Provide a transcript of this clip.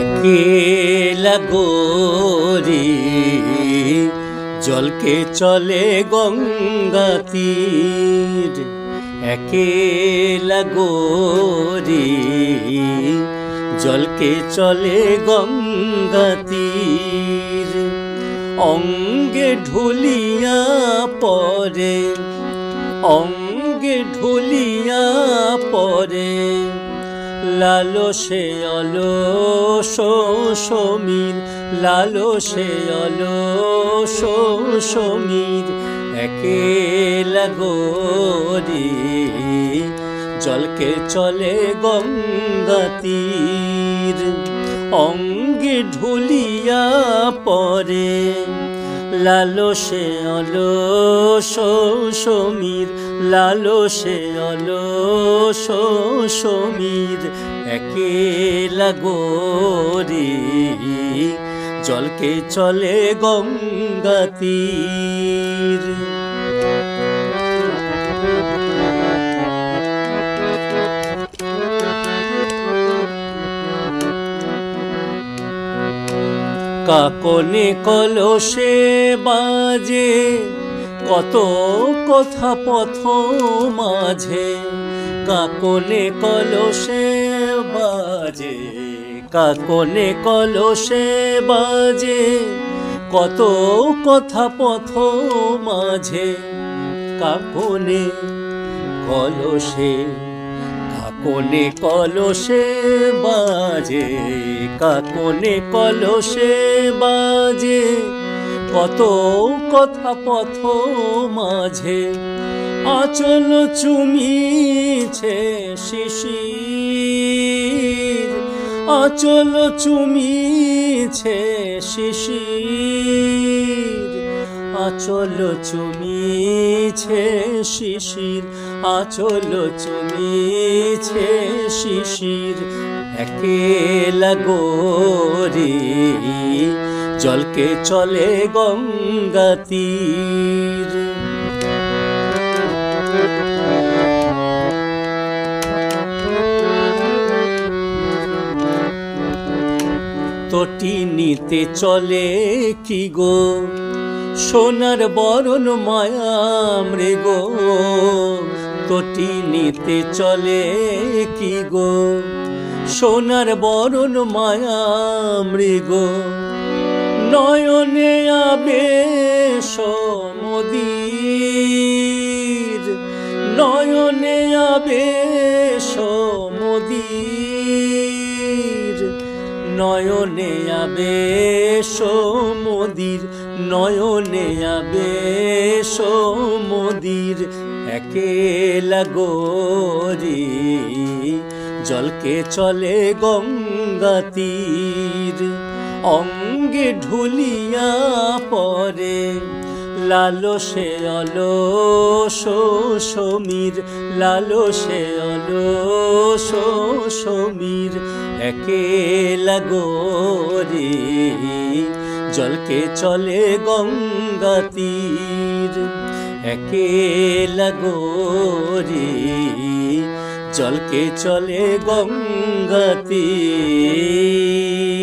একেলা গোরি, জলকে চলে গঙ্গা তীর। একেলা গোরি, জলকে চলে গঙ্গা তীর। অঙ্গে ঢুলিয়া পরে অঙ্গে ঢুলিয়া পরে লালো সে অলো সমীর, লালো সে অলো সমীর, একে লাগোরি। জলকে চলে গঙ্গা তীর, অঙ্গে ঢুলিয়া পরে লালো সে অলো সমীর লালো সে অলো সমীর একে লাগোরি। জলকে চলে গঙ্গা কাকনে কলসে বাজে কত কথা পথ মাঝে কাকনে কলসে বাজে কাকনে কলসে বাজে, কত কথা পথ মাঝে কাকনে কলসে কাকনে কলসে বাজে কাকনে কলসে বাজে কত কথা পথ মাঝে, আচল চুমিছে শিশির। আচল চুমিছে শিশির, আচল চুমিছে শিশির, আচল চুমিছে শিশির। একে লাগোরি জলকে চলে গঙ্গা তীর। তটি নিতে চলে কি গো? সোনার বরণ মায়া মৃগ। তটি নিতে চলে কি গো? সোনার বরণ মায়া মৃগ। নয়নে আবে সমদীর নয়নে আবে সমদীর নয়নে আবে সমদির নয়নে আবে সমদির একে লাগোরি। জলকে চলে গঙ্গা তীর। ঢুলিয়া পরে লালো সে অলো সমীর লালো সে অলো সমীর, একে লাগোরি। জলকে চলে গঙ্গা তীর, একে লাগোরি। জলকে চলে গঙ্গা তীর।